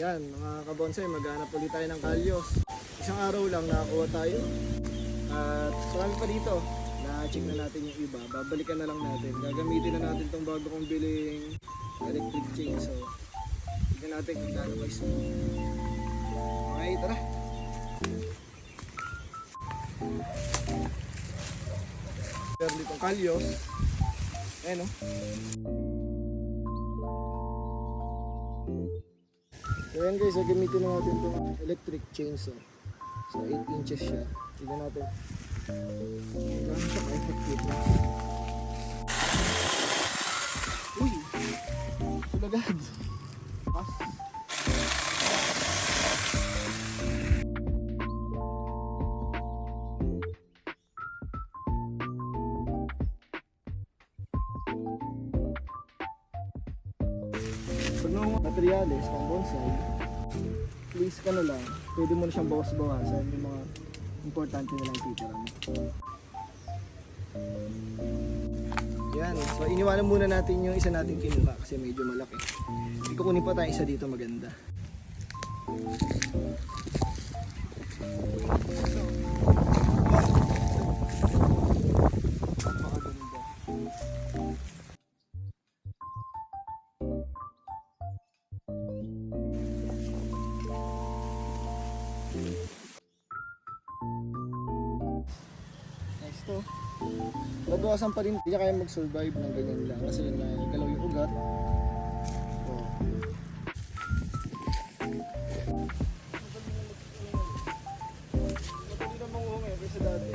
Yan, mga kabonsay, maghanap ulit tayo ng kalyos. Isang araw lang nakakuha tayo. At marami pa dito. Na-check na natin yung iba. Babalikan na lang natin. Gagamitin na natin tong bago kong biling electric chainsaw. Tignan natin kung gaano guys. Okay, tara. Meron ditong kalyos. Ayan o. So yan guys, gamitin na natin itong electric chainsaw. So 8 inches siya. Tignan natin. Gano'n siya ka-effective. Uy! Sulagad! Pas! Pag nung materials, pang bonsai, please ka na lang, pwede mo na siyang bawas-bawasan yung mga importante na lang titira mo. Yan, so iniwanan muna natin yung isa natin kinuha kasi medyo malaki. Ikukunin pa tayo isa dito maganda. Napakaganda. Next to. Nagawasan pa rin, hindi kaya mag-survive ng ganyan lang kasi nagalaw yung ugat. Oh. Madali na manguha ngayon kaysa dati.